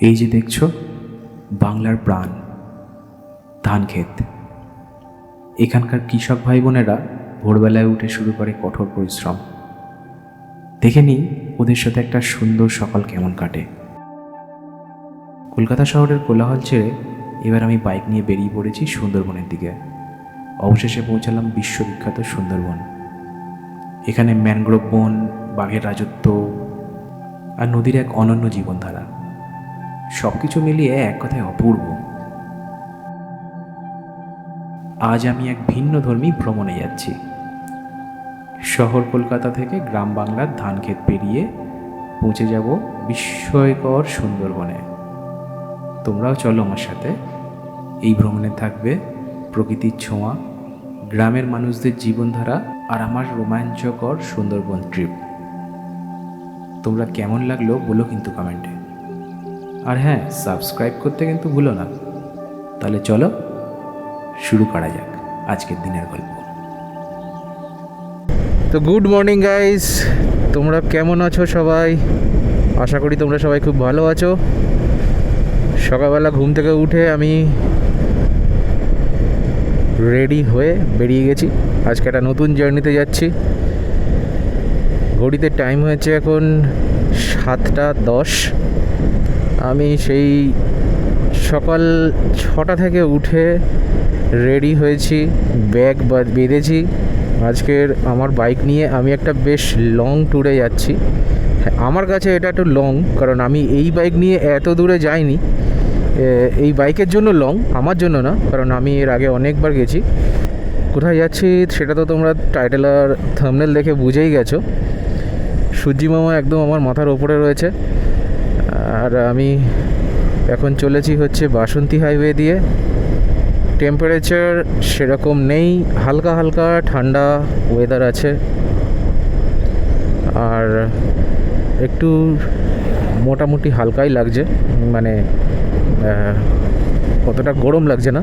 এই যে দেখছ, বাংলার প্রাণ ধান ক্ষেত এখানকার কৃষক ভাই বোনেরা ভোরবেলায় উঠে শুরু করে কঠোর পরিশ্রম। দেখে নিই ওদের সাথে একটা সুন্দর সকাল কেমন কাটে। কলকাতা শহরের কোলাহল ছেড়ে এবার আমি বাইক নিয়ে বেরিয়ে পড়েছি সুন্দরবনের দিকে। অবশেষে পৌঁছালাম বিশ্ববিখ্যাত সুন্দরবন। এখানে ম্যানগ্রোভ বন, বাঘের রাজত্ব আর নদীর এক অনন্য জীবনধারা। সব কিছু মিলিয়ে এক কথায় অপূর্ব। আজ আমি এক ভিন্ন ধর্মী ভ্রমণে যাচ্ছি। শহর কলকাতা থেকে গ্রাম বাংলার ধান ক্ষেত পেরিয়ে পৌঁছে যাব বিস্ময়কর সুন্দরবনে। তোমরাও চলো আমার সাথে। এই ভ্রমণে থাকবে প্রকৃতির ছোঁয়া, গ্রামের মানুষদের জীবনধারা আর আমার রোমাঞ্চকর সুন্দরবন ট্রিপ। তোমরা কেমন লাগল বলো কিন্তু কমেন্টে। আর হ্যাঁ সাবস্ক্রাইব করতে কিন্তু ভুলো না। তাহলে চলো, শুরু করা যাক আজকের দিনের গল্প। তো গুড মর্নিং গাইস তোমরা কেমন আছো সবাই? আশা করি তোমরা সবাই খুব ভালো আছো। সকালবেলা ঘুম থেকে উঠে আমি রেডি হয়ে বেরিয়ে গেছি। আজকে একটা নতুন জার্নিতে যাচ্ছি। ঘড়িতে টাইম হয়েছে এখন সাতটা দশ। আমি সেই সকাল ছটা থেকে উঠে রেডি হয়েছি ব্যাগ বেঁধেছি। আজকের আমার বাইক নিয়ে আমি একটা বেশ লং ট্যুরে যাচ্ছি। হ্যাঁ, আমার কাছে এটা একটু লং কারণ আমি এই বাইক নিয়ে এত দূরে যাইনি। এই বাইকের জন্য লং আমার জন্য না কারণ আমি এর আগে অনেকবার গেছি। কোথায় যাচ্ছি সেটা তো তোমরা টাইটেল আর থামনেল দেখে বুঝেই গেছো। সূর্যি মামা একদম আমার মাথার ওপরে রয়েছে। আর আমি এখন চলেছি হচ্ছে বাসন্তী হাইওয়ে দিয়ে। টেম্পারেচার সেরকম নেই, হালকা হালকা ঠান্ডা ওয়েদার আছে। আর একটু মোটামুটি হালকাই লাগছে মানে কতটা গরম লাগছে না।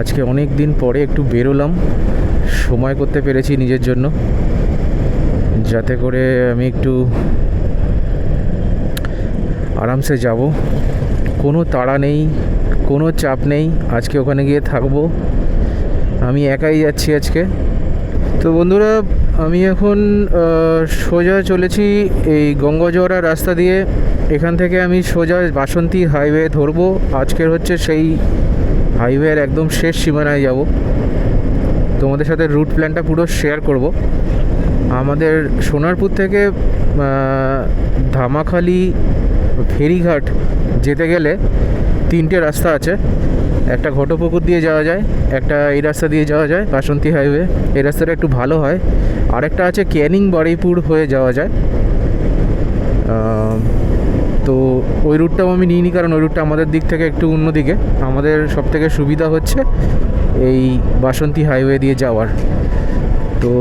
আজকে অনেক দিন পরে একটু বেরোলাম, সময় করতে পেরেছি নিজের জন্য। যাতে করে আমি একটু আরামসে যাব। কোনো তাড়া নেই, কোনো চাপ নেই, আজকে ওখানে গিয়ে থাকব। আমি একাই যাচ্ছি আজকে। তো বন্ধুরা, আমি এখন সোজা চলেছি এই গঙ্গাজোয়ারা রাস্তা দিয়ে। এখান থেকে আমি সোজা বাসন্তী হাইওয়ে ধরবো। আজকের হচ্ছে সেই হাইওয়ের একদম শেষ সীমানায় যাব। তোমাদের সাথে রুট প্ল্যানটা পুরো শেয়ার করব। আমাদের সোনারপুর থেকে ধামাখালি ফেরিঘাট যেতে গেলে তিনটে রাস্তা আছে। একটা ঘটপুকুর দিয়ে যাওয়া যায়, একটা এই রাস্তা দিয়ে যাওয়া যায়, বাসন্তী হাইওয়ে। এই রাস্তাটা একটু ভালো হয়। আরেকটা আছে ক্যানিং বারুইপুর হয়ে যাওয়া যায়। তো ওই রুটটাও আমি নিইনি, কারণ ওই রুটটা আমাদের দিক থেকে একটু অন্যদিকে। আমাদের সব থেকে সুবিধা হচ্ছে এই বাসন্তী হাইওয়ে দিয়ে যাওয়ার। তো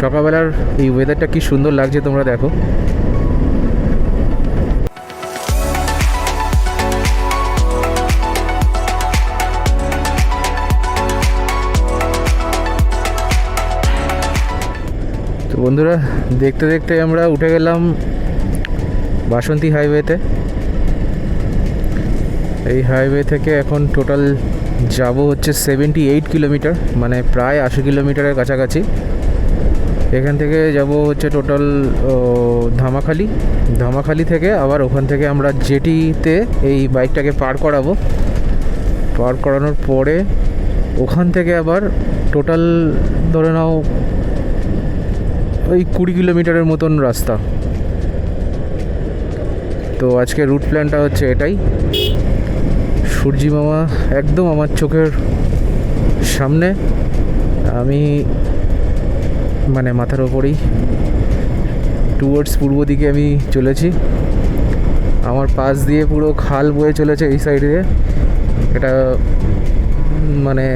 সকালবেলার এই ওয়েদারটা কি সুন্দর লাগছে তোমরা দেখো। তো বন্ধুরা, দেখতে দেখতে আমরা উঠে গেলাম বাসন্তী হাইওয়েতে এই হাইওয়ে থেকে এখন টোটাল যাব হচ্ছে সেভেন্টি এইট কিলোমিটার মানে প্রায় আশি কিলোমিটারের কাছাকাছি। এখান থেকে যাব হচ্ছে টোটাল ধামাখালি। ধামাখালি থেকে আবার ওখান থেকে আমরা জেটিতে এই বাইকটাকে পার করাবো। পার করানোর পরে ওখান থেকে আবার টোটাল ধরে নাও ওই কুড়ি কিলোমিটারের মতন রাস্তা। তো আজকে রুট প্ল্যানটা হচ্ছে এটাই। সূর্যি মামা একদম আমার চোখের সামনে। আমি মানে মাথার ওপরেই। টুয়ার্ডস পূর্ব দিকে আমি চলেছি। আমার পাশ দিয়ে পুরো খাল বয়ে চলেছে এই সাইড এটা মানে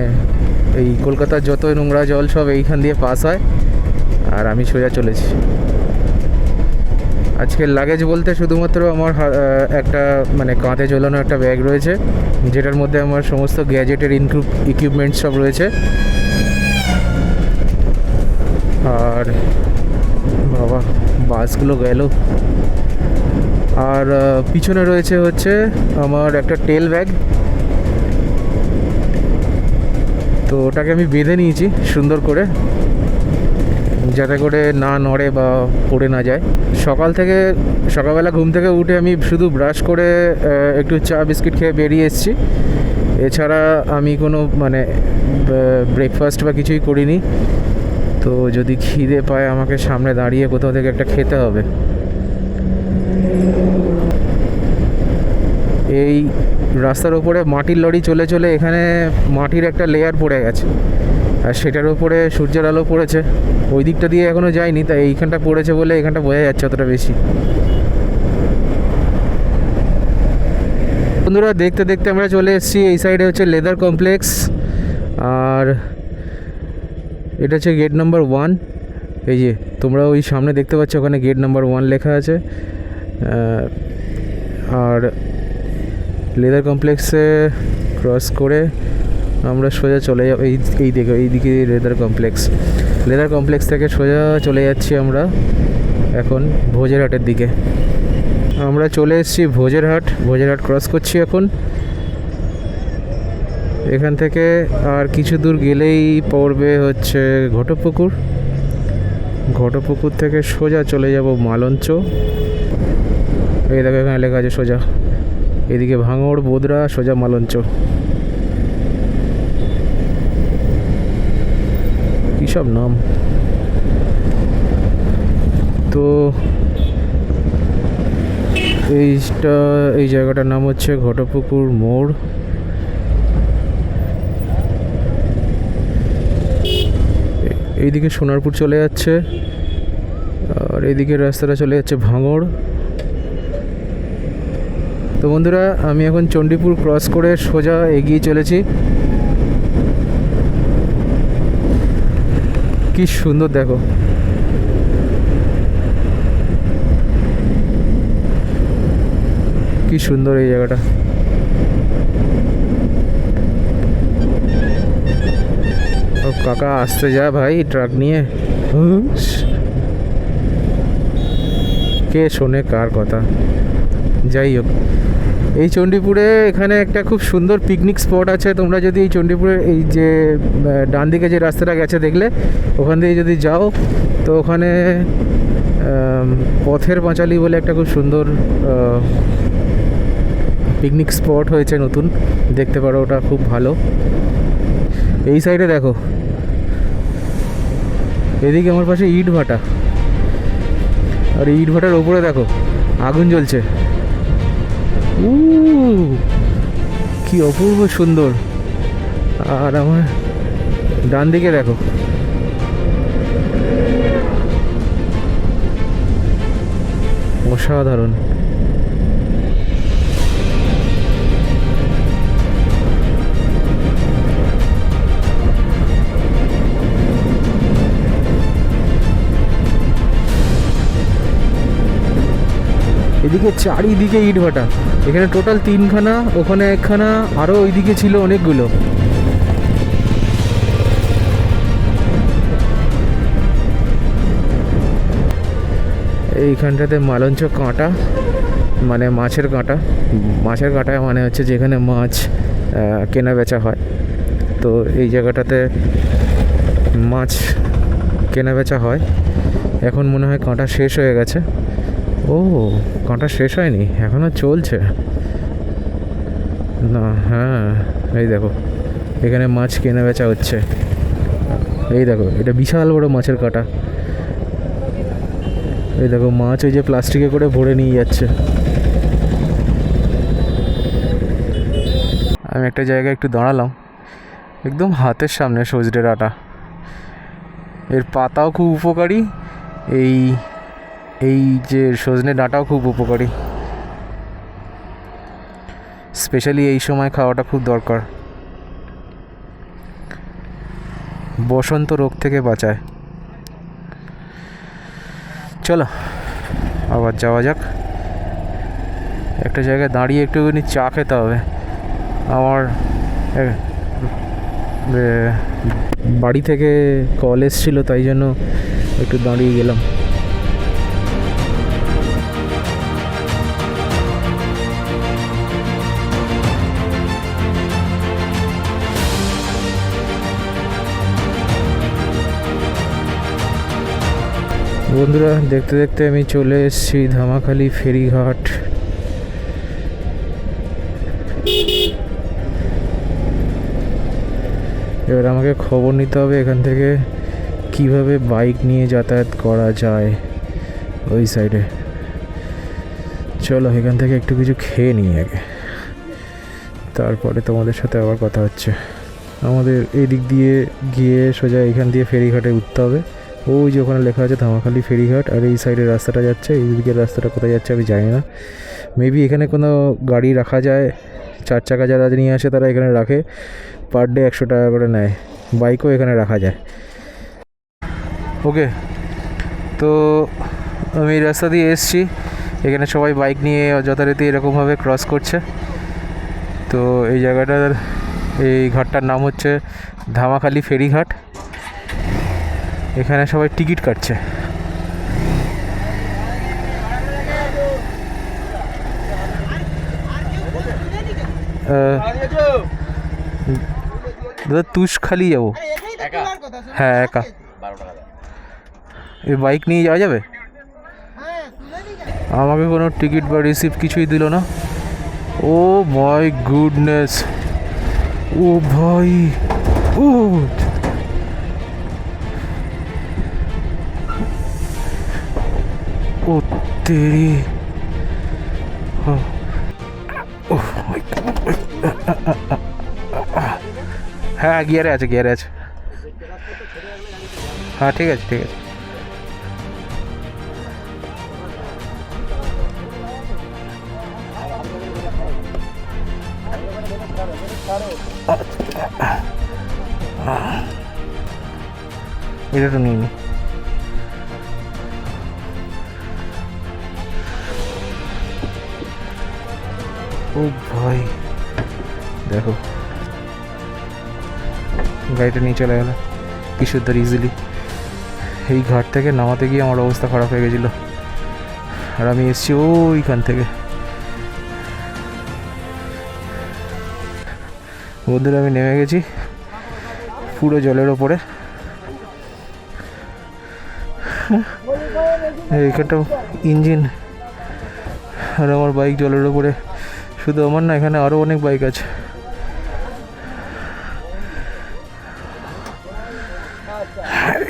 এই কলকাতার যত নোংরা জল সব এইখান দিয়ে পাস হয়। আর আমি সোজা চলেছি। আজকের লাগেজ বলতে শুধুমাত্র আমার একটা মানে কাঁধে ঝোলানো একটা ব্যাগ রয়েছে। যেটার মধ্যে আমার সমস্ত গ্যাজেটের ইনক্লুড ইকুইপমেন্টস সব রয়েছে। আর বাবা, বাসগুলো গেল। আর পিছনে রয়েছে হচ্ছে আমার একটা টেল ব্যাগ। তো ওটাকে আমি বেঁধে নিয়েছি সুন্দর করে, যাতে করে না নড়ে বা পড়ে না যায়। সকাল থেকে, সকালবেলা ঘুম থেকে উঠে আমি শুধু ব্রাশ করে একটু চা বিস্কিট খেয়ে বেরিয়ে এসেছি। এছাড়া আমি কোনো মানে ব্রেকফাস্ট বা কিছুই করিনি। তো যদি খিদে পায় আমাকে সামনে দাঁড়িয়ে কোথাও থেকে একটা খেতে হবে। এই রাস্তার উপরে মাটির লরি চলে চলে এখানে মাটির একটা লেয়ার পড়ে গেছে। আর সেটার উপরে সূর্যের আলো পড়েছে। ওই দিকটা দিয়ে এখনও যায়নি তাই এইখানটা পড়েছে বলে এখানটা বোঝা যাচ্ছে অতটা বেশি। বন্ধুরা, দেখতে দেখতে আমরা চলে এসেছি, এই সাইডে হচ্ছে লেদার কমপ্লেক্স আর এটা হচ্ছে গেট নাম্বার ওয়ান এই যে, তোমরা ওই সামনে দেখতে পাচ্ছ ওখানে গেট নাম্বার ওয়ান লেখা আছে। আর লেদার কমপ্লেক্সে ক্রস করে আমরা সোজা চলে যাব, এই এই দিকে এই দিকে লেদার কমপ্লেক্স লেদার কমপ্লেক্স থেকে সোজা চলে যাচ্ছি আমরা এখন ভোজেরহাটের দিকে। আমরা চলে এসেছি ভোজেরহাট। ভোজেরহাট ক্রস করছি এখন। এখান থেকে আর কিছু দূর গেলেই পড়বে হচ্ছে ঘটপুকুর। ঘটপুকুর থেকে সোজা চলে যাব মালঞ্চ। এই দেখো এখানে লেখা আছে সোজা। এদিকে ভাঙড়, বোদরা, সোজা মালঞ্চ। সব নাম? তো এইটা, এই জায়গাটার নাম হচ্ছে ঘটপুকুর মোড়। এইদিকে সোনারপুর চলে যাচ্ছে, আর এইদিকে রাস্তাটা চলে যাচ্ছে ভাঙড়। তো বন্ধুরা, আমি এখন চণ্ডীপুর ক্রস করে সোজা এগিয়ে চলেছি। কি সুন্দর, দেখো। কি সুন্দর এই জায়গাটা। কাকা আসতে যা ভাই ট্রাক নিয়ে। কে শোনে কার কথা? যাই হোক এই চণ্ডীপুরে এখানে একটা খুব সুন্দর পিকনিক স্পট আছে। তোমরা যদি এই চণ্ডীপুরের এই যে ডান দিকে যে রাস্তাটা গেছে দেখলে ওখান দিয়ে যদি যাও তো ওখানে পথের পাঁচালি বলে একটা খুব সুন্দর পিকনিক স্পট হয়েছে নতুন। দেখতে পারো ওটা খুব ভালো। এই সাইডে দেখো এদিকে আমার পাশে ইট ভাটা। আর ইট ভাটার ওপরে দেখো, আগুন জ্বলছে। উ কি অপূর্ব সুন্দর। আর আমার ডান দিকে দেখো। অসাধারণ। এদিকে চারিদিকে ইট ভাটা। এখানে টোটাল তিনখানা, ওখানে একখানা আরও ওইদিকে ছিল অনেকগুলো। এইখানটাতে মালঞ্চ কাঁটা মানে মাছের কাঁটা। মাছের কাঁটা মানে হচ্ছে যেখানে মাছ কেনা বেচা হয়। তো এই জায়গাটাতে মাছ কেনা বেচা হয়। এখন মনে হয় কাঁটা শেষ হয়ে গেছে। ও কাঁটা শেষ হয়নি এখনও চলছে। না হ্যাঁ এই দেখো, এখানে মাছ কেনা বেচা হচ্ছে। এই দেখো, এটা বিশাল বড় মাছের কাঁটা। এই দেখো, মাছ ওই যে প্লাস্টিকে করে ভরে নিয়ে যাচ্ছে। আমি একটা জায়গায় একটু দাঁড়ালাম, একদম হাতের সামনে সজনে ডাঁটা। এর পাতাও খুব উপকারী, এই এই যে সজনে ডাঁটাও খুব উপকারী। স্পেশালি এই সময় খাওয়াটা খুব দরকার। বসন্ত রোগ থেকে বাঁচায়। চলো, আবার যাওয়া যাক। একটা জায়গায় দাঁড়িয়ে একটুখানি চা খেতে হবে। আমার বাড়ি থেকে কল এসেছিল, তাই জন্য একটু দাঁড়িয়ে গেলাম। বন্ধুরা, দেখতে দেখতে আমি চলে এসেছি ধামাখালি ফেরিঘাট। এবার আমাকে খবর নিতে হবে এখান থেকে কীভাবে বাইক নিয়ে যাতায়াত করা যায় ওই সাইডে। চলো, এখান থেকে একটু কিছু খেয়ে নিই আগে। তারপরে তোমাদের সাথে আবার কথা হচ্ছে। আমাদের এদিক দিয়ে গিয়ে সোজা এখান দিয়ে ফেরিঘাটে উঠতে হবে। ওই যে ওখানে লেখা আছে ধামাখালি ফেরিঘাট, আর এই সাইডের রাস্তাটা যাচ্ছে, এই দিকের রাস্তাটা কোথায় যাচ্ছে আমি জানি না। মেবি এখানে কোনো গাড়ি রাখা যায়, চার চাকা যারা নিয়ে আসে তারা এখানে রাখে পার ডে একশো টাকা করে নেয় বাইকও এখানে রাখা যায়। ওকে তো আমি রাস্তা দিয়ে এসছি, এখানে সবাই বাইক নিয়ে যথারীতি এরকমভাবে ক্রস করছে। তো এই জায়গাটার, এই ঘাটটার নাম হচ্ছে ধামাখালি ফেরিঘাট। এখানে সবাই টিকিট কাটছে। দাদা, তুষ খালি যাব। হ্যাঁ একা। এই বাইক নিয়ে যাওয়া যাবে? আমাকে কোনো টিকিট বা রিসিপ্ট কিছুই দিল না। ও মাই গুডনেস ও ভাই। ও ও তেরি হ্যাঁ গিয়ারে আছে গিয়ারে আছে হ্যাঁ ঠিক আছে ঠিক আছে এটা তো নিয়ে গাড়িটা নিয়ে চলে গেল। কিশোরদার ইজিলি এই ঘাট থেকে নামাতে গিয়ে আমার অবস্থা খারাপ হয়ে গেছিল। আর আমি এসছি ওইখান থেকে। বন্ধুরা, আমি নেমে গেছি পুরো জলের ওপরে। এইখানটা ইঞ্জিন আর আমার বাইক জলের ওপরে। শুধু আমার না, এখানে আরও অনেক বাইক আছে।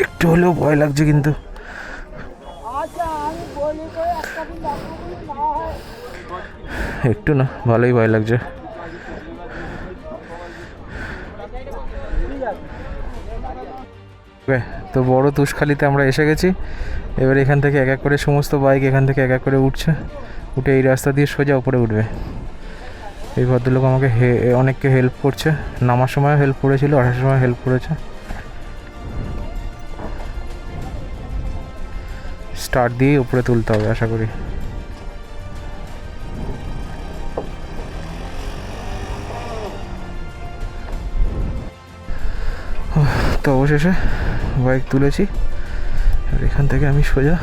একটু হলেও ভয় লাগছে কিন্তু। একটু না ভালোই ভয় লাগছে। তো বড় তুষখালিতে আমরা এসে গেছি। এবার এখান থেকে এক এক করে সমস্ত বাইক এখান থেকে এক এক করে উঠছে। উঠে এই রাস্তা দিয়ে সোজা উপরে উঠবে। এই ভদ্রলোক আমাকে অনেককে হেল্প করছে। নামার সময় হেল্প করেছিল আসার সময় হেল্প করেছে। স্টার্ট দিয়ে উপরে তুলতে হবে, আশা করি। তো অবশেষে বাইক তুলেছি। আর এখান থেকে আমি সোজা।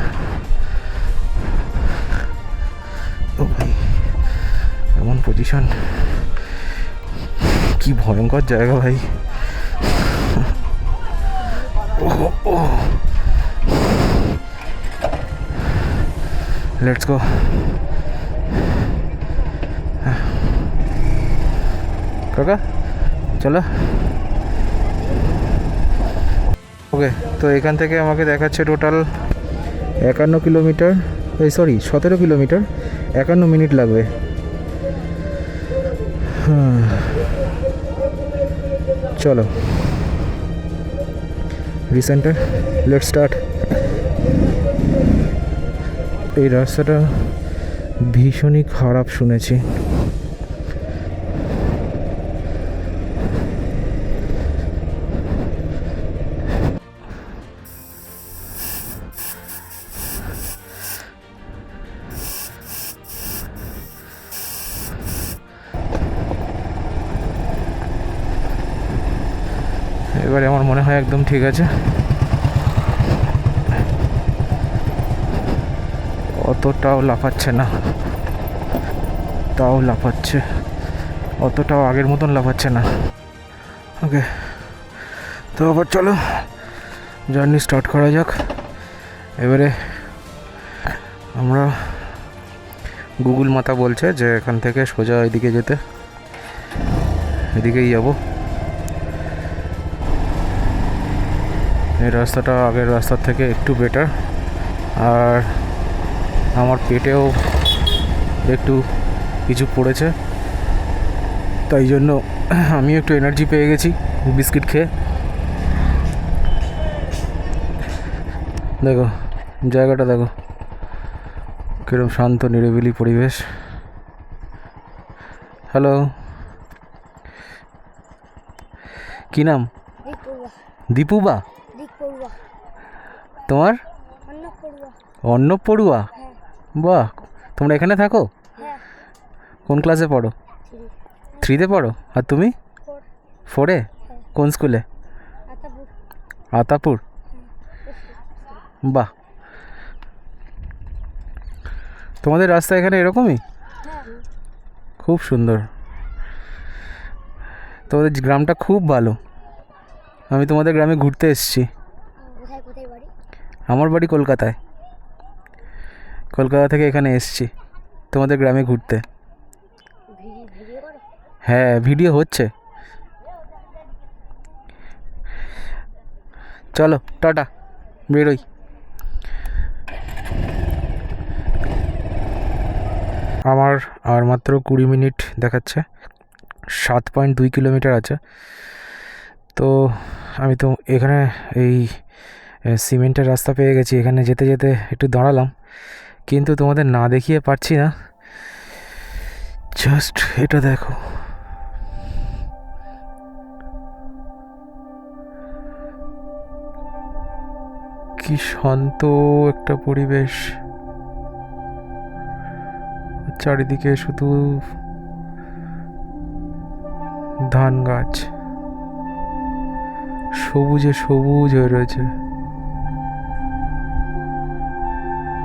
ও ভাই, এমন পজিশন কি ভয়ঙ্কর জায়গা ভাই। লেটস গো কাকা চলো ওকে তো এখান থেকে আমাকে দেখাচ্ছে টোটাল একান্ন কিলোমিটার এই সরি সতেরো কিলোমিটার একান্ন মিনিট লাগবে। চলো। রিসেন্টার লেট স্টার্ট এই রাস্তাটা ভীষণই খারাপ শুনেছি। এবারে আমার মনে হয় একদম ঠিক আছে। অতটাও লাফাচ্ছে না। তাও লাফাচ্ছে। অতটাও আগের মতন লাফাচ্ছে না। ওকে। তো আবার চলো, জার্নি স্টার্ট করা যাক। এবারে আমরা গুগল মাতা বলছে যে এখান থেকে সোজা এদিকে যেতে। এদিকেই যাব। এই রাস্তাটা আগের রাস্তার থেকে একটু বেটার আর আমার পেটেও একটু কিছু পড়েছে। তাই জন্য আমি একটু এনার্জি পেয়ে গেছি বিস্কিট খেয়ে। দেখো জায়গাটা দেখো কীরকম শান্ত নিরিবিলি পরিবেশ। হ্যালো কি নাম? দীপুবা। তোমার? অন্য বাহ তোমরা এখানে থাকো? হ্যাঁ। কোন ক্লাসে পড়ো? থ্রিতে পড়ো? আর তুমি? ফোরে কোন স্কুলে আতাপুর। আতাপুর। বাহ। তোমাদের রাস্তা এখানে এরকমই? হ্যাঁ। খুব সুন্দর। তোমাদের গ্রামটা খুব ভালো। আমি তোমাদের গ্রামে ঘুরতে এসেছি। আমার বাড়ি কলকাতায়। কলকাতা থেকে এখানে এসেছি, তোমাদের গ্রামে ঘুরতে। হ্যাঁ ভিডিও হচ্ছে। চলো, টাটা, বেরোই। আমার আর মাত্র কুড়ি মিনিট দেখাচ্ছে, সাত পয়েন্ট দুই কিলোমিটার আছে। তো আমি তো এখানে এই সিমেন্টের রাস্তা পেয়ে গেছি, এখানে যেতে যেতে একটু দাঁড়ালাম। কিন্তু তোমাদের না দেখিয়ে পারছি না। জাস্ট এটা দেখো। কি শান্ত একটা পরিবেশ। চারিদিকে শুধু ধান গাছ। সবুজে সবুজ হয়ে রয়েছে।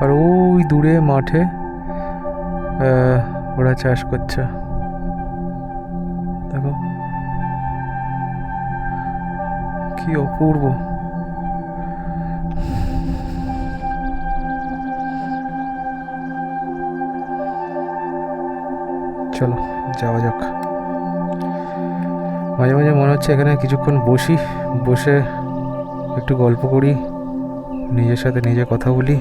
আর ওই দূরে মাঠে ওরা চাষ করছে। দেখো। কি অপূর্ব। চলো, যাওয়া যাক। মাঝে মাঝে মনে হচ্ছে এখানে কিছুক্ষণ বসি, বসে একটু গল্প করি, নিজের সাথে নিজে কথা বলি।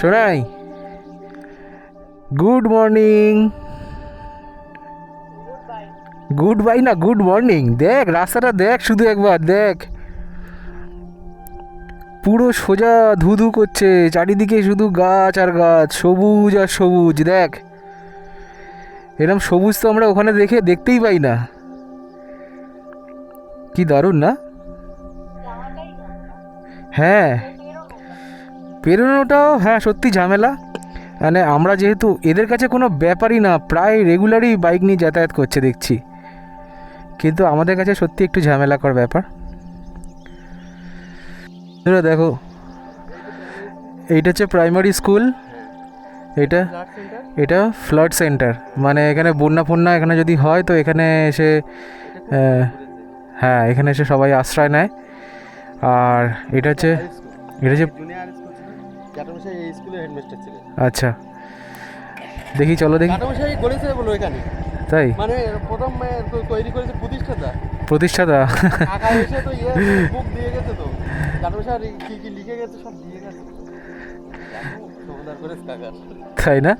শোনাই? গুড মর্নিং গুড বাই না গুড মর্নিং দেখ, রাস্তাটা দেখ শুধু একবার, দেখ। পুরো সোজা ধুধু করছে, চারিদিকে শুধু গাছ আর গাছ, সবুজ আর সবুজ, দেখ। এরম সবুজ তো আমরা ওখানে দেখে, দেখতেই পাই না। কি দারুণ না? হ্যাঁ। পেরোনোটাও হ্যাঁ সত্যি ঝামেলা। মানে আমরা যেহেতু এদের কাছে কোনো ব্যাপারই না, প্রায় রেগুলারই বাইক নিয়ে যাতায়াত করছে দেখছি। কিন্তু আমাদের কাছে সত্যি একটু ঝামেলা ঝামেলাকর ব্যাপার। দেখো, এইটা হচ্ছে প্রাইমারি স্কুল এটা এটা ফ্লাড সেন্টার মানে এখানে বন্যা ফন্যা এখানে যদি হয় তো এখানে এসে হ্যাঁ এখানে এসে সবাই আশ্রয় নেয়। আর এটা হচ্ছে এটা হচ্ছে এই স্কুলের হেডমাস্টার ছিলেন। আচ্ছা। দেখি চলো দেখি। জ্যাঠামশাই গড়েছে বলো এখানে। তাই? মানে প্রথম তৈরি করেছে প্রতিষ্ঠাতা। প্রতিষ্ঠাতা? কাকা এসে তো ইয়ে বুক দিয়ে গেছে তো। জ্যাঠামশাই কি কি লিখে গেছে সব দিয়ে গেছে। দেখো, জমিদার করেছে কাকার। তাই না?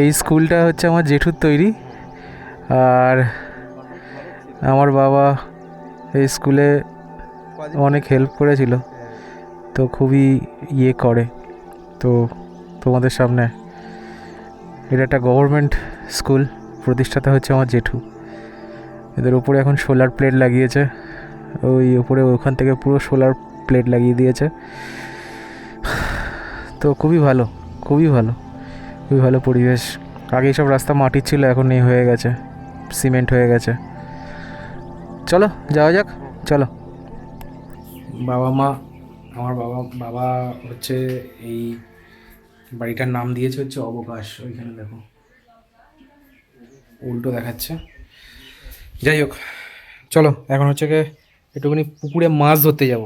এই স্কুলটা হচ্ছে আমার জেঠুর তৈরি। আর আমার বাবা এই স্কুলে অনেক হেল্প করেছিল। তো খুবই ইয়ে করে। তো তোমাদের সামনে এটা একটা গভর্নমেন্ট স্কুল প্রতিষ্ঠাতা হচ্ছে আমার জেঠু। এদের উপরে এখন সোলার প্লেট লাগিয়েছে। ওই উপরে ওখান থেকে পুরো সোলার প্লেট লাগিয়ে দিয়েছে। তো খুবই ভালো খুবই ভালো খুবই ভালো পরিবেশ। আগে সব রাস্তা মাটির ছিল, এখন এই হয়ে গেছে সিমেন্ট হয়ে গেছে। চলো, যাওয়া যাক, চলো। বাবা মা আমার বাবা বাবা হচ্ছে এই বাড়িটার নাম দিয়েছে হচ্ছে অবকাশ, ওইখানে দেখো। উল্টো দেখাচ্ছে। যাই হোক, চলো, এখন হচ্ছে গিয়ে একটুখানি পুকুরে মাছ ধরতে যাব।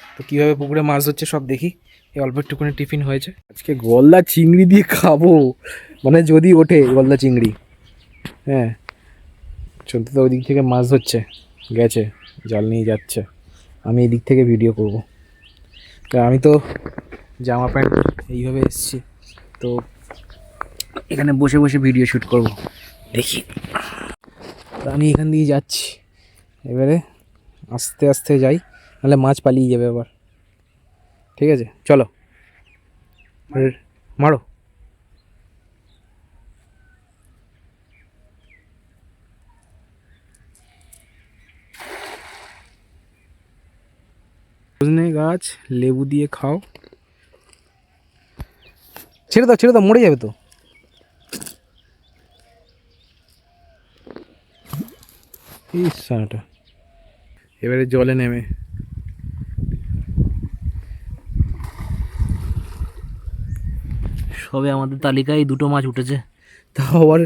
তো কীভাবে পুকুরে মাছ ধরছে সব দেখি, এই অল্প একটুখানি টিফিন হয়েছে। আজকে গলদা চিংড়ি দিয়ে খাব মানে যদি ওঠে গলদা চিংড়ি। হ্যাঁ চলতে তো ওই দিক থেকে মাছ ধরছে, গেছে, জাল নিয়ে যাচ্ছে। আমি এই দিক থেকে ভিডিও করব। আমি তো জামা প্যান্ট এইভাবে এসেছি। তো এখানে বসে বসে ভিডিও শ্যুট করব। দেখি। আমি এখান দিয়ে যাচ্ছি। এবারে আস্তে আস্তে যাই, নাহলে মাছ পালিয়ে যাবে আবার। ঠিক আছে? চলো। মারো। সজনে গাছ লেবু দিয়ে খাও। ছেড়ে দাও ছেড়ে দাও মরে যাবে তো। এবারে জলে নেমে। সবে আমাদের তালিকায় দুটো মাছ উঠেছে। তাও আবার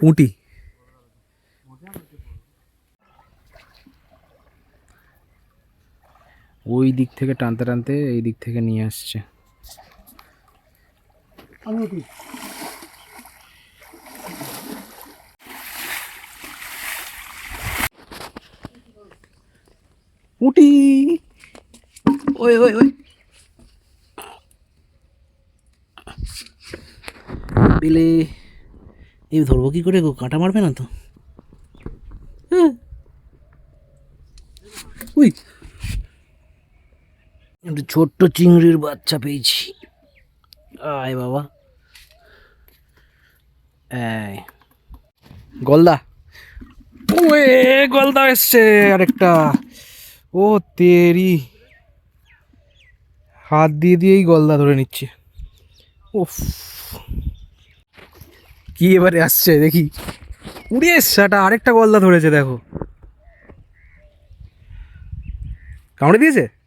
পুঁটি। ওই দিক থেকে টানতে টানতে এই দিক থেকে নিয়ে আসছে। উটি। ওই ওই ওই। পেলে। এই ধরবো কি করে গো? কাঁটা মারবে না তো হ্যাঁ। উই একটা ছোট্ট চিংড়ির বাচ্চা পেয়েছি। আয় বাবা। গলদা। ওয়ে, গলদা এসছে আরেকটা। ও তেরি। হাত দিয়ে দিয়েই গলদা ধরে নিচ্ছে। উফ। কি এবারে আসছে দেখি। উড়ে এসছাটা আরেকটা গলদা ধরেছে, দেখো। কামড়ে দিয়েছে?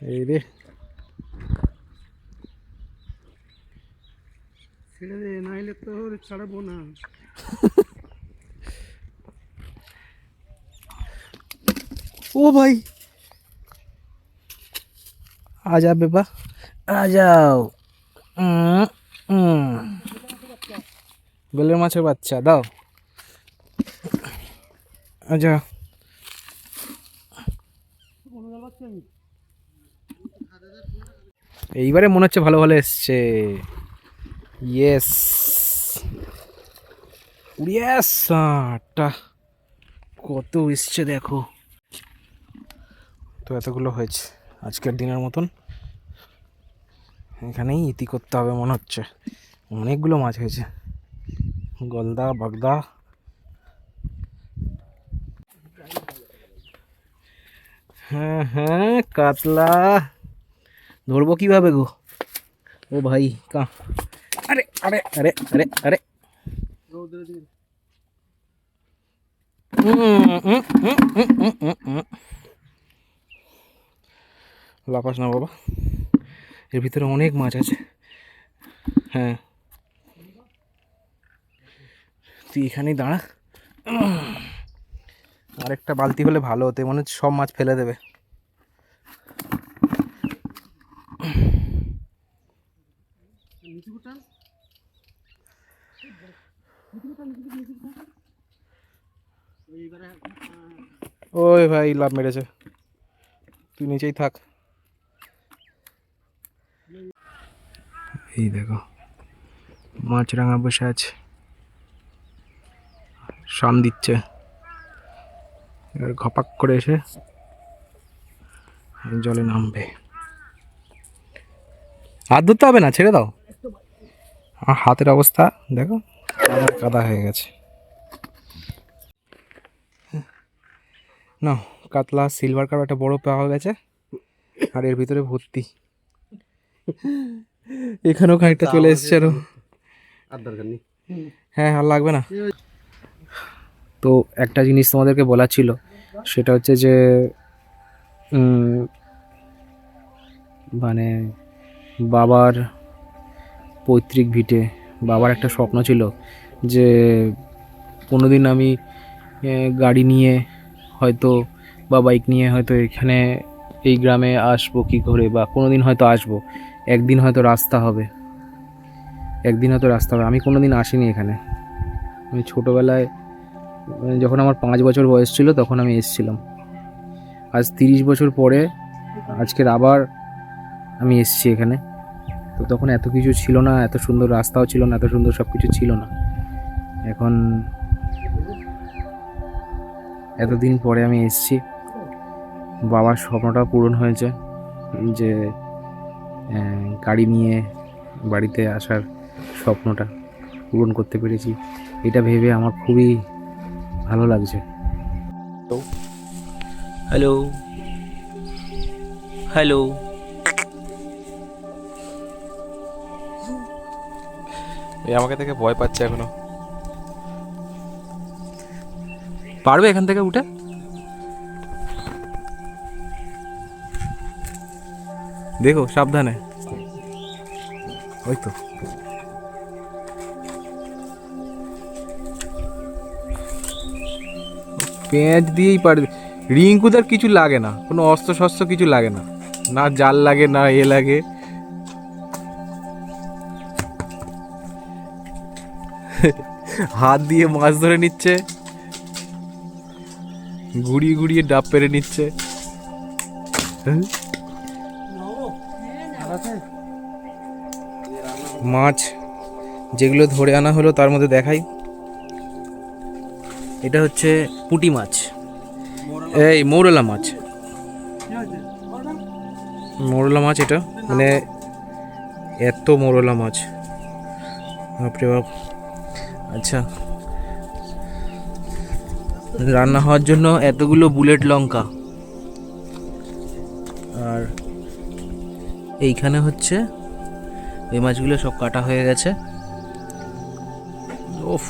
এই রে। ছেড়ে দে নাইলে তো ছাড়াবো না। ও ভাই। আ যা বেবা আ যাও। বেলের মাছের বাচ্চা দাও। আচ্ছা এইবারে মনে হচ্ছে ভালো ভালো এসছে। ইয়েস ইয়েস আটটা কত এসছে দেখো। তো এতগুলো হয়েছে আজকের দিনের মতন। এখানেই ইতি করতে হবে মনে হচ্ছে। অনেকগুলো মাছ হয়েছে। গলদা, বাগদা। হ্যাঁ হ্যাঁ কাতলা। ধরবো কীভাবে গো? ও ভাই, কা। আরে আরে আরে আরে আরে। লাফাস না বাবা। এর ভিতরে অনেক মাছ আছে। হ্যাঁ। তুই এখানেই দাঁড়া। আরেকটা বালতি হলে ভালো হতে মনে হচ্ছে সব মাছ ফেলে দেবে। ওই ভাই লাভ মেরেছে। তুই নিচেই থাক। এই দেখো, মাছরাঙা বসে আছে। শাম দিচ্ছে। এবার ঘপাক করে এসে জলে নামবে। হাত ধরতে হবে না, ছেড়ে দাও। আমার হাতের অবস্থা, দেখো কাদা হয়ে গেছে। না কাতলা সিলভার কাপ একটা বড় পাওয়া গেছে আর এর ভিতরে ভর্তি। এখানেও খানিকটা চলে এসছে আরও। হ্যাঁ আর লাগবে না। তো একটা জিনিস তোমাদেরকে বলা ছিল সেটা হচ্ছে যে মানে বাবার পৈতৃক ভিটে বাবার একটা স্বপ্ন ছিল যে কোনো দিন আমি গাড়ি নিয়ে হয়তো বা বাইক নিয়ে হয়তো এখানে এই গ্রামে আসব কী করে বা কোনো দিন হয়তো আসব। একদিন হয়তো রাস্তা হবে। একদিন হয়তো রাস্তা হবে। আমি কোনো দিন আসিনি এখানে। আমি ছোটোবেলায় মানে যখন আমার পাঁচ বছর বয়স ছিল তখন আমি এসেছিলাম। আজ তিরিশ বছর পরে আজকের আবার আমি এসেছি এখানে। তো তখন এত কিছু ছিল না, এত সুন্দর রাস্তাও ছিল না, এত সুন্দর সব কিছু ছিল না। এখন এতদিন পরে আমি এসেছি। বাবার স্বপ্নটা পূরণ হয়েছে যে গাড়ি নিয়ে বাড়িতে আসার স্বপ্নটা পূরণ করতে পেরেছি। এটা ভেবে আমার খুবই ভালো লাগছে। হ্যালো। হ্যালো। আমাকে থেকে ভয় পাচ্ছে এখনও। পারবে এখান থেকে উঠে? দেখো, সাবধানে। ওই তো। পেঁয়াজ দিয়েই পারবে। রিঙ্কুদার কিছু লাগে না। কোনো অস্ত্র শস্ত্র কিছু লাগে না। না জাল লাগে, না এ লাগে। হাত দিয়ে মাছ ধরে নিচ্ছে। ঘুরিয়ে ঘুরিয়ে ডাব পেরে নিচ্ছে। হ্যাঁ? মাছ যেগুলো ধরে আনা হলো তার মধ্যে দেখাই। এটা হচ্ছে পুঁটি মাছ। এই মৌরলা মাছ। মৌরলা মাছ এটা। মানে এত মৌরলা মাছ। বাপরে বাপ। আচ্ছা। রান্না হওয়ার জন্য এতগুলো বুলেট লঙ্কা। আর এইখানে হচ্ছে এই মাছগুলো সব কাটা হয়ে গেছে। ওফ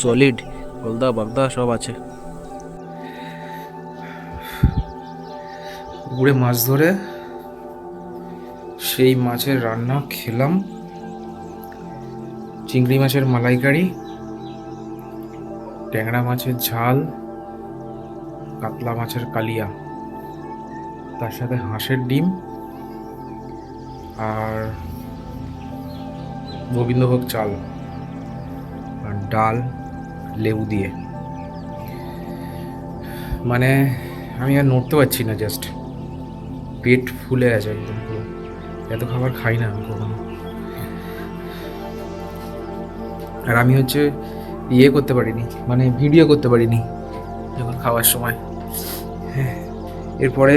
সলিড হলদা বাগদা সব আছে। পুকুরে মাছ ধরে সেই মাছের রান্না খেলাম। চিংড়ি মাছের মালাইকারি। ট্যাংরা মাছের ঝাল, কাতলা মাছের কালিয়া, তার সাথে হাঁসের ডিম আর গোবিন্দভোগ চাল আর ডাল, লেবু দিয়ে। মানে আমি আর নড়তে পারছি না জাস্ট পেট ফুলে আছে একদম পুরো। এত খাবার খাই না আমি কখনো। আর আমি হচ্ছে ইয়ে করতে পারিনি মানে ভিডিও করতে পারিনি যখন খাওয়ার সময়। হ্যাঁ এরপরে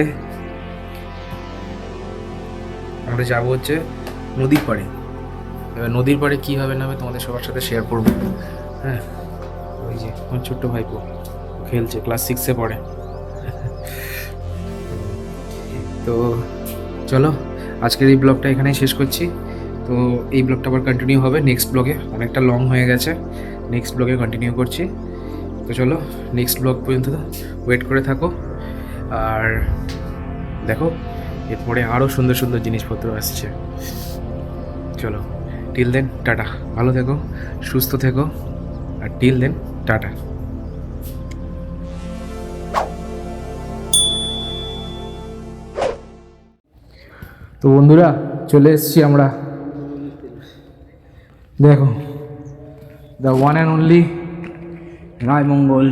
আমরা যাব হচ্ছে নদীর পাড়ে। এবার নদীর পাড়ে কী হবে না তোমাদের সবার সাথে শেয়ার করব। হ্যাঁ ওই যে আমার ছোট্ট ভাইপো খেলছে ক্লাস সিক্সে পড়ে। তো চলো, আজকের এই ব্লগটা এখানেই শেষ করছি। তো এই ব্লগটা আবার কন্টিনিউ হবে নেক্সট ব্লগে অনেকটা লং হয়ে গেছে। নেক্সট ব্লগে কন্টিনিউ করছি। তো চলো নেক্সট ব্লগ পর্যন্ত ওয়েট করে থাকো। আর দেখো, এরপরে আরও সুন্দর সুন্দর জিনিসপত্র আসছে। চলো টিল দেন টাটা। ভালো থেকো, সুস্থ থেকো, আর টিল দেন টাটা। তো বন্ধুরা, চলে এসেছি আমরা। দেখো the one and only Raimangal